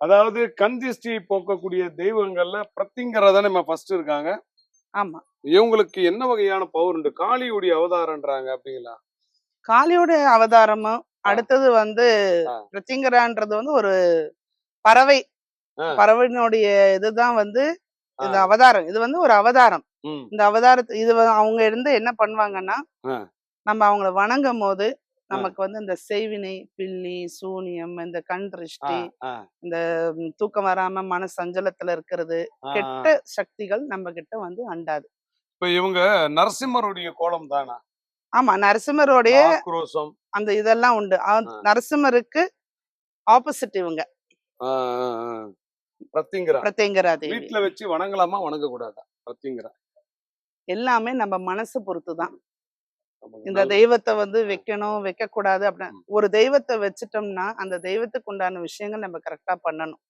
அதாவது கண் திஷ்டி போக்கக்கூடிய தெய்வங்கள்ல பிரத்திங்கரா தானே நம்ம ஃபர்ஸ்ட் இருக்காங்க. ஆமா. இவங்களுக்கு என்ன வகையான பவர் உண்டு? காளியுடைய அவதாரம்ன்றாங்க அப்படிங்களா? காளியோட அவதாரமும் அடுத்தது வந்து. பிரத்திங்கரான்றது வந்து ஒரு பறவை. பறவையினுடைய இதுதான் வந்து இந்த. அவதாரம். இது வந்து ஒரு அவதாரம். இந்த அவதாரத்து இது அவங்க இருந்து என்ன பண்ணுவாங்கன்னா. நம்ம அவங்கள வணங்கும் போது நமக்கு வந்து இந்த செய்வினை பில்லி சூனியம் இந்த கண் திருஷ்டி இந்த தூக்கம் வராம மன சஞ்சலத்துல இருக்கிறது கெட்ட. சக்திகள் நம்ம கிட்ட வந்து அண்டாது. இப்ப இவங்க நரசிம்மருடைய கோலம் தானா? ஆமா நரசிம்மருடைய அந்த இதெல்லாம் உண்டு. நரசிம்மருக்கு ஆப்போசிட் இவங்க. வீட்டுல வச்சு வணங்கலாமா? வணங்க கூடாதா எல்லாமே நம்ம மனசு பொறுத்து தான் நமக்கு இந்த தெய்வத்தை வந்து வைக்கணும் வைக்க கூடாது அப்படின்னு. ஒரு தெய்வத்தை வச்சுட்டோம்னா அந்த தெய்வத்துக்கு உண்டான விஷயங்கள் நம்ம கரெக்டா பண்ணணும்.